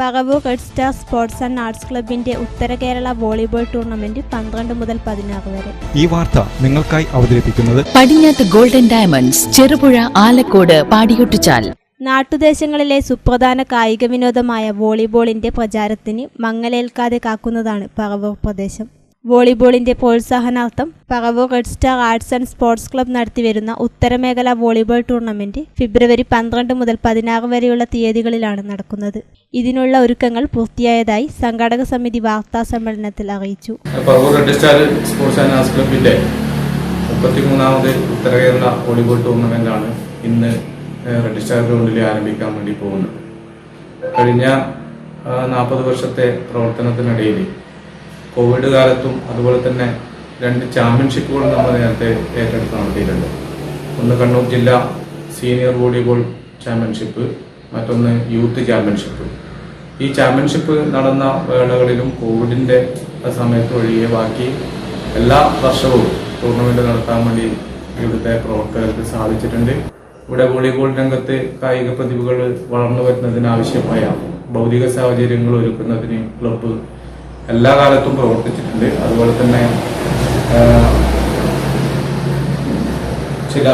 Paravur red star sports and arts ക്ലബിന്റെ ഉത്തര Kerala volleyball tournament പന്ത്രണ്ട് മുതൽ പതിനാറ് വരെ. ഈ വാർത്ത നിങ്ങൾക്കായി അവതരിപ്പിക്കുന്നത് പടിഞ്ഞാത്ത് ഗോൾഡൻ ഡയമണ്ട്സ് ചെറുപുഴ ആലക്കോട് പാടിയൊട്ടിച്ചാൽ. നാട്ടുദേശങ്ങളിലെ സുപ്രധാന കായിക വിനോദമായ വോളിബോളിന്റെ പ്രചാരത്തിന് മങ്ങലേൽക്കാതെ കാക്കുന്നതാണ് പറവൂർ പ്രദേശം. വോളിബോളിന്റെ പ്രോത്സാഹനാർത്ഥം Paravur red star arts and sports club നടത്തിവരുന്ന ഉത്തരമേഖല വോളിബോൾ ടൂർണമെന്റ് ഫെബ്രുവരി പന്ത്രണ്ട് മുതൽ പതിനാറ് വരെയുള്ള തീയതികളിലാണ് നടക്കുന്നത്. ഇതിനുള്ള ഒരുക്കങ്ങൾ പൂർത്തിയായതായി സംഘാടക സമിതി വാർത്താ സമ്മേളനത്തിൽ അറിയിച്ചു. Paravur red star sports and volleyball ടൂർണമെന്റാണ് ഇന്ന് റെഡ് സ്റ്റാർ ഗ്രൗണ്ടിൽ ആരംഭിക്കാൻ വേണ്ടി പോകുന്നത്. കഴിഞ്ഞ നാൽപ്പത് വർഷത്തെ പ്രവർത്തനത്തിനിടയിൽ കോവിഡ് കാലത്തും അതുപോലെ തന്നെ രണ്ട് ചാമ്പ്യൻഷിപ്പുകൾ നമ്മൾ നേരത്തെ ഏറ്റെടുത്ത് നടത്തിയിട്ടുണ്ട്. ഒന്ന് കണ്ണൂർ ജില്ലാ സീനിയർ വോളിബോൾ ചാമ്പ്യൻഷിപ്പ് മറ്റൊന്ന് യൂത്ത് ചാമ്പ്യൻഷിപ്പ് ഈ ചാമ്പ്യൻഷിപ്പ് നടന്ന വേളകളിലും കോവിഡിന്റെ സമയത്ത് ഒഴികെ ബാക്കി എല്ലാ വർഷവും ടൂർണമെന്റ് നടത്താൻ വേണ്ടി ഇവിടുത്തെ പ്രവർത്തകർക്ക് സാധിച്ചിട്ടുണ്ട്. ഇവിടെ വോളിബോൾ രംഗത്ത് കായിക പ്രതിഭകൾ വളർന്നു വരുന്നതിനാവശ്യമായ ഭൗതിക സാഹചര്യങ്ങൾ ഒരുക്കുന്നതിന് ക്ലബ്ബ് എല്ലാ കാലത്തും പ്രവർത്തിച്ചിട്ടുണ്ട്. അതുപോലെ തന്നെ ചില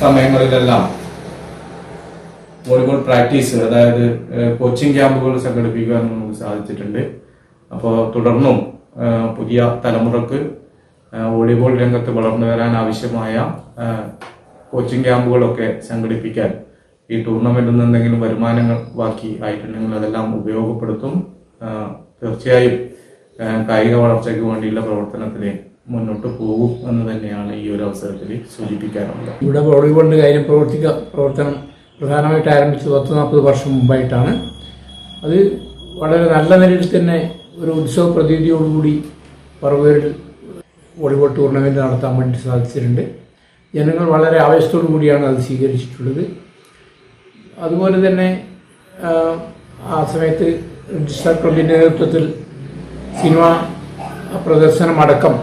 സമയങ്ങളിലെല്ലാം വോളിബോൾ പ്രാക്ടീസ് അതായത് കോച്ചിങ് ക്യാമ്പുകൾ സംഘടിപ്പിക്കാൻ നമുക്ക് സാധിച്ചിട്ടുണ്ട്. അപ്പോൾ തുടർന്നും പുതിയ തലമുറയ്ക്ക് വോളിബോൾ രംഗത്ത് വളർന്നു വരാൻ ആവശ്യമായ കോച്ചിങ് ക്യാമ്പുകളൊക്കെ സംഘടിപ്പിക്കാൻ ഈ ടൂർണമെന്റിൽ നിന്ന് എന്തെങ്കിലും വരുമാനങ്ങൾ ബാക്കി ആയിട്ടുണ്ടെങ്കിൽ അതെല്ലാം ഉപയോഗപ്പെടുത്തും. തീർച്ചയായും കായിക വളർച്ചയ്ക്ക് വേണ്ടിയുള്ള പ്രവർത്തനത്തിന് മുന്നോട്ട് പോകും എന്ന് തന്നെയാണ് ഈ ഒരു അവസരത്തിൽ സൂചിപ്പിക്കാറുള്ളത് ഇവിടെ വോളിബോളിന്റെ കാര്യം പ്രവർത്തിക്ക പ്രവർത്തനം പ്രധാനമായിട്ട് ആരംഭിച്ചത് പത്ത് നാൽപ്പത് വർഷം മുമ്പായിട്ടാണ്. അത് വളരെ നല്ല നിലയിൽ തന്നെ ഒരു ഉത്സവ പ്രതീതിയോടുകൂടി പറവൂരിൽ വോളിബോൾ ടൂർണമെന്റ് നടത്താൻ വേണ്ടി സാധിച്ചിട്ടുണ്ട്. ജനങ്ങൾ വളരെ ആവേശത്തോടു കൂടിയാണ് അത് സ്വീകരിച്ചിട്ടുള്ളത്. അതുപോലെ തന്നെ ആ സമയത്ത് രജിസ്ട്രാർ ക്ലബിന്റെ നേതൃത്വത്തിൽ സിനിമ പ്രദർശനമടക്കം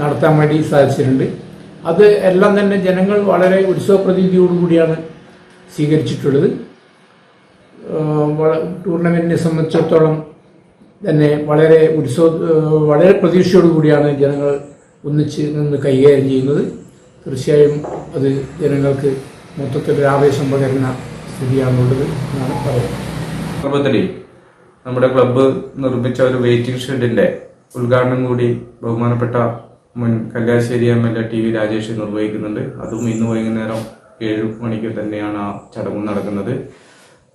നടത്താൻ വേണ്ടി സാധിച്ചിട്ടുണ്ട്. അത് എല്ലാം തന്നെ ജനങ്ങൾ വളരെ ഉത്സവപ്രതീതിയോടുകൂടിയാണ് സ്വീകരിച്ചിട്ടുള്ളത്. ടൂർണമെന്റിനെ സംബന്ധിച്ചിടത്തോളം തന്നെ വളരെ ഉത്സവ വളരെ പ്രതീക്ഷയോടുകൂടിയാണ് ജനങ്ങൾ ഒന്നിച്ച് നിന്ന് കൈകാര്യം ചെയ്യുന്നത്. തീർച്ചയായും അത് ജനങ്ങൾക്ക് മൊത്തത്തിലൊരു ആവേശം പകരുന്ന സ്ഥിതിയാണുള്ളത് എന്നാണ് പറയുന്നത്. നമ്മുടെ ക്ലബ്ബ് നിർമ്മിച്ച ഒരു വെയിറ്റിംഗ് ഷെഡിന്റെ ഉദ്ഘാടനം കൂടി ബഹുമാനപ്പെട്ട മുൻ Kalliasseri M L A T V Rajesh നിർവഹിക്കുന്നുണ്ട്. അതും ഇന്ന് വൈകുന്നേരം ഏഴ് മണിക്ക് തന്നെയാണ് ആ ചടങ്ങ് നടക്കുന്നത്.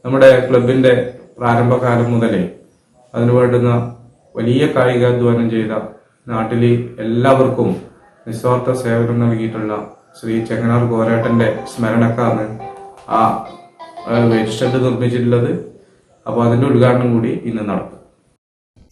നമ്മുടെ ക്ലബിന്റെ പ്രാരംഭകാലം മുതലേ അതിനു വേണ്ടുന്ന വലിയ കായികാധ്വാനം ചെയ്ത നാട്ടിലെ എല്ലാവർക്കും നിസ്വാർത്ഥ സേവനം നൽകിയിട്ടുള്ള ശ്രീ ചെങ്ങനാർ കോരാട്ടന്റെ സ്മരണക്കാണ് ആ വെയിറ്റ് ഷെഡ് നിർമ്മിച്ചിട്ടുള്ളത്. അപ്പോൾ അതിന്റെ ഉദ്ഘാടനം കൂടി ഇന്ന് നടക്കും.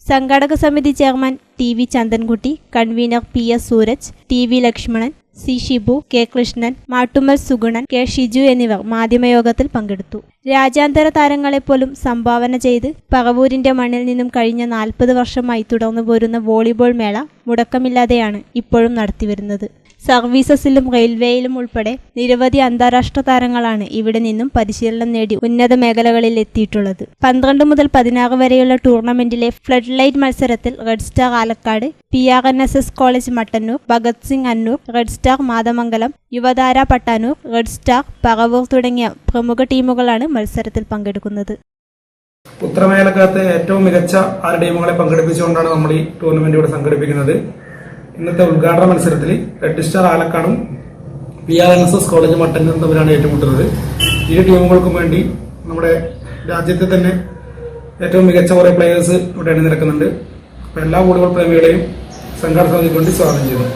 സംഘാടക സമിതി chairman T V Chandankutty convener P S Sooraj T V Lakshmanan C Shibu K Krishnan Mattummal Sugunan K Shiju എന്നിവർ മാധ്യമയോഗത്തിൽ പങ്കെടുത്തു. രാജ്യാന്തര താരങ്ങളെപ്പോലും സംഭാവന ചെയ്ത് പറവൂരിന്റെ മണ്ണിൽ നിന്നും കഴിഞ്ഞ നാൽപ്പത് വർഷമായി തുടർന്നു പോരുന്ന വോളിബോൾ മേള മുടക്കമില്ലാതെയാണ് ഇപ്പോഴും നടത്തിവരുന്നത്. സർവീസസിലും റെയിൽവേയിലും ഉൾപ്പെടെ നിരവധി അന്താരാഷ്ട്ര താരങ്ങളാണ് ഇവിടെ നിന്നും പരിശീലനം നേടി ഉന്നത മേഖലകളിൽ എത്തിയിട്ടുള്ളത്. പന്ത്രണ്ട് മുതൽ പതിനാറ് വരെയുള്ള ടൂർണമെന്റിലെ ഫ്ലഡ് ലൈറ്റ് മത്സരത്തിൽ red star Alakkad P R N S S college Mattannur Bhagat Singh Annur red star Mathamangalam Yuvathara Pattanur red star Paravur തുടങ്ങിയ പ്രമുഖ ടീമുകളാണ് മത്സരത്തിൽ പങ്കെടുക്കുന്നത്. ഉത്തരമേഖലക്കകത്തെ ഏറ്റവും മികച്ച ആറ് ടീമുകളെ പങ്കെടുപ്പിച്ചുകൊണ്ടാണ് നമ്മൾ ഈ ടൂർണമെന്റ് ഇവിടെ സംഘടിപ്പിക്കുന്നത്. ഇന്നത്തെ ഉദ്ഘാടന മത്സരത്തിൽ red star ആലക്കാടും P R N S S college മട്ടന്നൂരും തമ്മിലാണ് ഏറ്റുമുട്ടുന്നത്. ഈ ടീമുകൾക്കും വേണ്ടി നമ്മുടെ രാജ്യത്തെ തന്നെ ഏറ്റവും മികച്ച കുറെ പ്ലേയേഴ്സ് ഇവിടെ അണിനിരക്കുന്നുണ്ട്. അപ്പോൾ എല്ലാ ഫുട്ബോൾ പ്രേമികളെയും സംഘാടന സമിതിക്ക് സ്വാഗതം ചെയ്യുന്നു.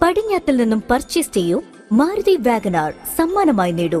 പടിഞ്ഞാത്തിൽ നിന്നും പർച്ചേസ് ചെയ്യൂ മാരുതി വാഗനാർ സമ്മാനമായി നേടൂ.